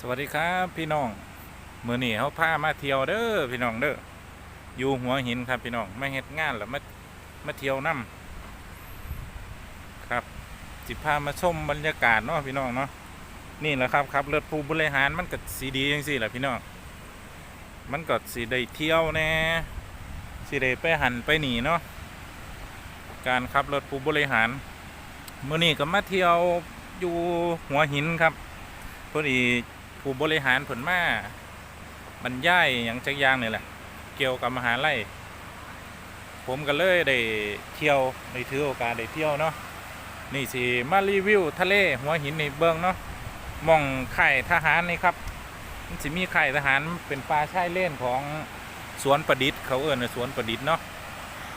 สวัสดีครับพี่น้องเมื่อนี้เขาพามาเที่ยวเด้อพี่น้องเด้ออยู่หัวหินครับพี่น้องมาเฮ็ดงานแล้วมามาเที่ยวน้ำครับสิพามาชมบรรยากาศเนาะพี่น้องเนาะนี่แหละครับครับเลือดผู้บริหารมันก็สีดีจังสี่แหละพี่น้องมันก็สีได้เที่ยวแน่สีได้ไปหันไปหนีเนาะการขับรถผู้บริหารเมื่อนี้ก็มาเที่ยวอยู่หัวหินครับพอดี ผู้บริหารผลมาบรรยายอย่างจักอย่างนี่แหละ เกี่ยวกับมหาลัยผมก็เลยได้เที่ยวได้ถือโอกาสได้เที่ยวเนาะนี่สิมารีวิวทะเลหัวหินในเบืองเนาะหมองไข่ทหารนี่ครับมันสิมีไข่ทหารเป็นปลาชายเล่นของสวนประดิษฐ์เขาเอิ้นว่าสวนประดิษฐ์เนาะ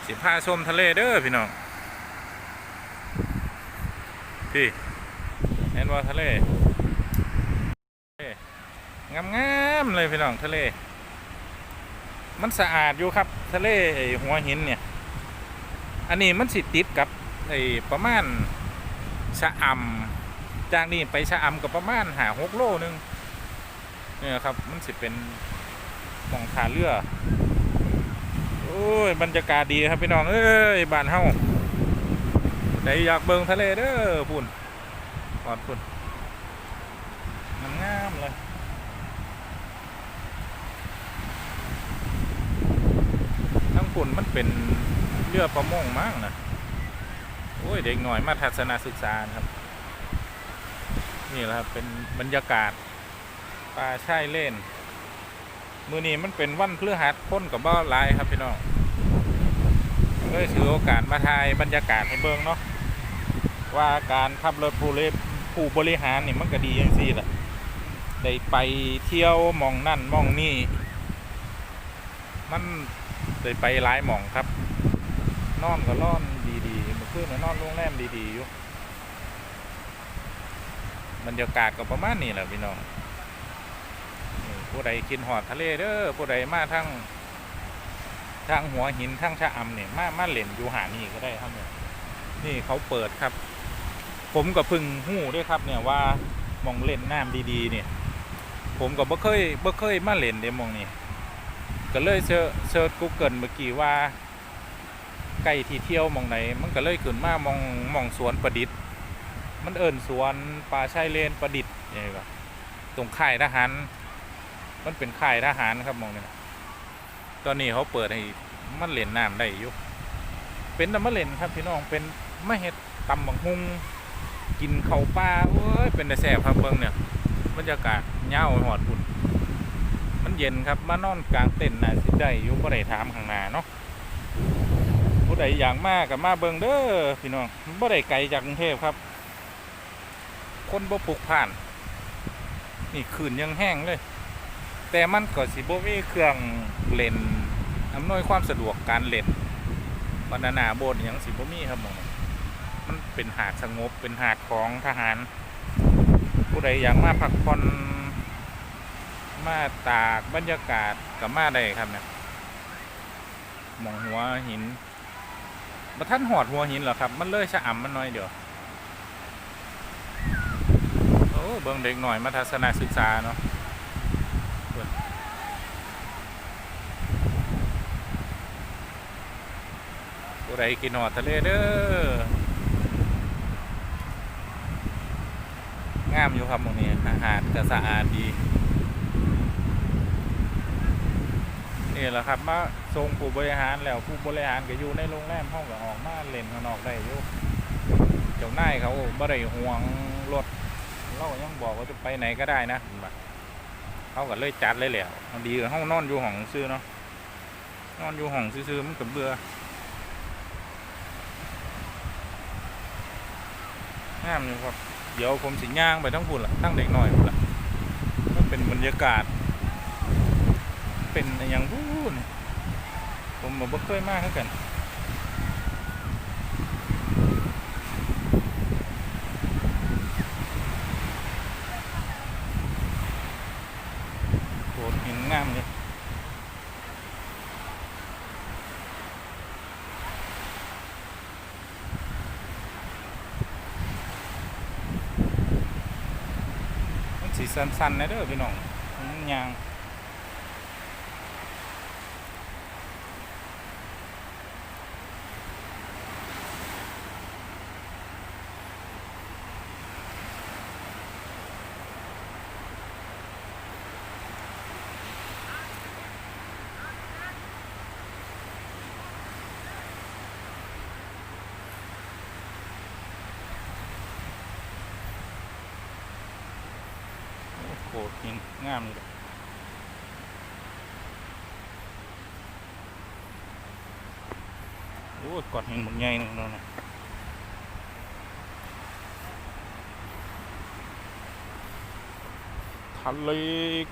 สิพาชมทะเลเด้อพี่น้องพี่เห็นว่าทะเล งามๆเลยพี่น้องทะเล มันสะอาดอยู่ครับ ทะเลไอหัวหินเนี่ย อันนี้มันสิติดกับไอประมาณชะอำจากนี้ไปชะอำกับประมาณหาหกโลนึงเนี่ยครับ มันสิเป็นหมองขาเรือโอ้ยบรรยากาศดีครับพี่น้องเอ้ยบ้านเฮาไหนอยากเบิ่งทะเลเด้อพุ่นกอดพุ่นงามๆเลย ทั้งปุ่ นมันเป็นเรือประมงมั้งนะโอ้ยเด็กหน่อยมาทัศนศึกษาครับ นี่แหละครับเป็นบรรยากาศปลาช่ายเล่น มือนี้มันเป็นวันพฤหัสพ้นกับบ่อลายครับพี่น้องเลยถือโอกาสมาถ่ายบรรยากาศให้เบิ่งเนาะว่าการขับรถผู้เลผู้บริหารนี่มันก็ดีอย่างซี่แหละได้ไปเที่ยวมองนั่นมองนี่มัน ได้ไปหลายหม่องครับ นอนก็นอนดีๆเมื่อคืนก็นอนโรงแรมดีๆอยู่บรรยากาศก็ประมาณนี้แหละพี่น้องผู้ใดกินหอดทะเลเด้อผู้ใดมาทั้งทางหัวหินทั้งชะอำเนี่ยมามาเล่นอยู่หานี่ก็ได้ครับเนี่ยนี่เขาเปิดครับ ผมก็เพึ่งหู้ด้วยครับ เนี่ยว่ามองเล่นน้ำดีๆเนี่ย ผมก็บ่เคยบ่เคยมาเล่นเดมองนี้ ก็เลยเซิร์ชเซิร์ชกูเกิลเมื่อกี้ว่าใกล้ที่เที่ยวมองไหน มันก็เลยขึ้นมามองมองสวนประดิษฐ์ มันเอิ่นสวนป่าชายเลนประดิษฐ์ยังไงวะตรงค่ายทหาร มันเป็นค่ายทหารครับมองนี้ตอนนี้เขาเปิดให้มันเล่นน้ำได้อยู่เป็นน้ำมะเล่นครับพี่น้องเป็นมะเห็ดตำบังฮุงกินเข้าปลาเอ้ยเป็นแต่แซ่บครับเบิ่งเนี่ยบรรยากาศเงาหอดอุ่น เย็นครับ มานอนกลางเต็นท์น่ะสิได้อยู่บ่ได้ถามข้างหน้าเนาะผู้ใดอยากมากกับมาเบิงเด้อพี่น้องบ่ได้ไกลจากกรุงเทพครับ คนบ่ปลุกผ่าน นี่คืนยังแห้งเลย แต่มันก็สิบ่มีเครื่องเล่นอำนวยความสะดวกการเล่นบรรณาโบสถ์หยังสิบ่มีครับมองมันเป็นหาดสงบเป็นหาดของทหาร ผู้ใดอยากมาพักผ่อน มาตากบรรยากาศกับมาได้ครับเนี่ยมองหัวหินมาท่านหอดหัวหินเหรอครับ มันเลยชะอ่ำมันน้อยเดียวโอ้เบิ่งเด็กหน่อยมาทัศนศึกษาเนาะผู้ใดกินหอดทะเลเด้องามอยู่ครับหมองนี้อาหารก็สะอาดดี นี่แหละครับมาทรงผู้บริหารแล้วผู้บริหารก็อยู่ในโรงแรมห้องก็ออกมาเล่นข้างนอกได้อยู่เจ้านายเขาบ่ได้ห่วงรถเรายังบอกว่าจะไปไหนก็ได้นะเขาก็เลยจัดเลยแล้วดีกับห้องนอนอยู่ห้องซื้อเนาะนอนอยู่ห้องซื้อๆมันก็เบื่องามอยู่ครับเดี๋ยวผมสิย่างไปทั้งพุ่นละทั้งเด็กหน้อยพุ่นละมันเป็นบรรยากาศ เป็นอย่างพูนผมมาบ่เคยมากเท่ากันโหดหินงามเลยมันสีสันๆนะเด้อพี่น้องมันยาง โอ้โหินงามเลยโอ้ยกอดหินหมดใหญ่นึงแล้วนะทะเล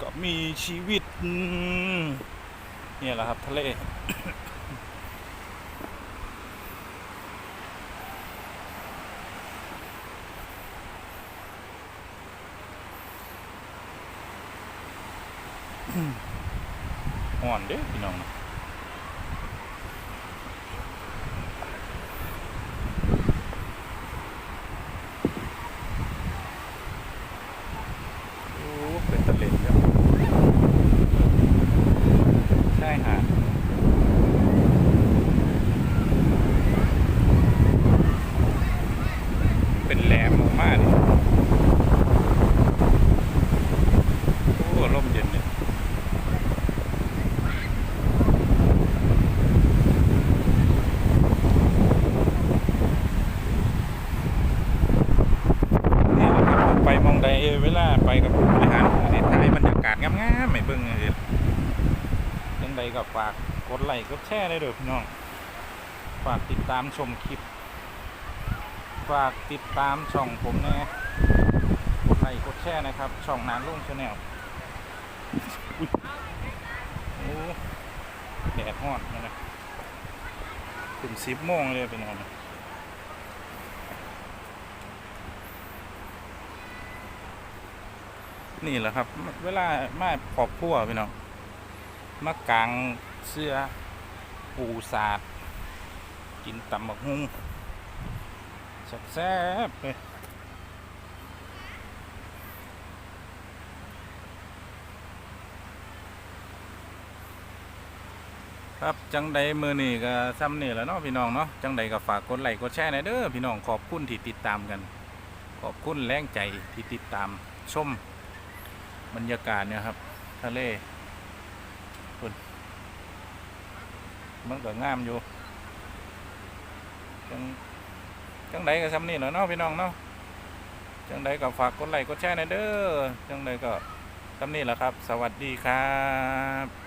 ก็มีชีวิต เนี่ยแหละครับ ทะเล ห่อนเด้อพี่น้องนะโอ้เป็นตะเล็ดแล้วใช่ฮะเป็นแหลมมากๆเลยโอ้ร่มเย็นเนี่ย นี่แหละครับผมไปมองใดเวลาไปกับผู้บริหารประเทศไทยบรรยากาศงามๆไม่เบิ่งเลยยัง ใดก็ฝากกดไลค์กดแชร์ได้เด้อพี่น้อง ฝากติดตามชมคลิป ฝากติดตามช่องผมน่กดไลค์กดแชร์นะครับ ช่องนานลุ่งชาแนลโอ้แดดฮอนนะนะถึงสิบโมงเลยพี่น้องนี่แหละครับ เวลามาขอบพัวพี่น้อง มากางเสื้อปูสาดกินตำบักฮุงแซ่บๆเลยครับจังใดมือนี่ก็ซ้ำนี่แล้วเนาะพี่น้องเนาะจังใดก็ฝากกดไลค์กดแชร์หน่อยเด้อพี่น้องขอบคุณที่ติดตามกัน ขอบคุณแรงใจที่ติดตามชมบรรยากาศเนี่ยครับทะเลคุณ มันก็งามอยู่จังจังใดก็ซ้ำนี่แล้วเนาะพี่น้องเนาะจังใดก็ฝากกดไลค์กดแชร์หน่อยเด้อจังใดก็ซ้ำนี่แหละครับ สวัสดีครับ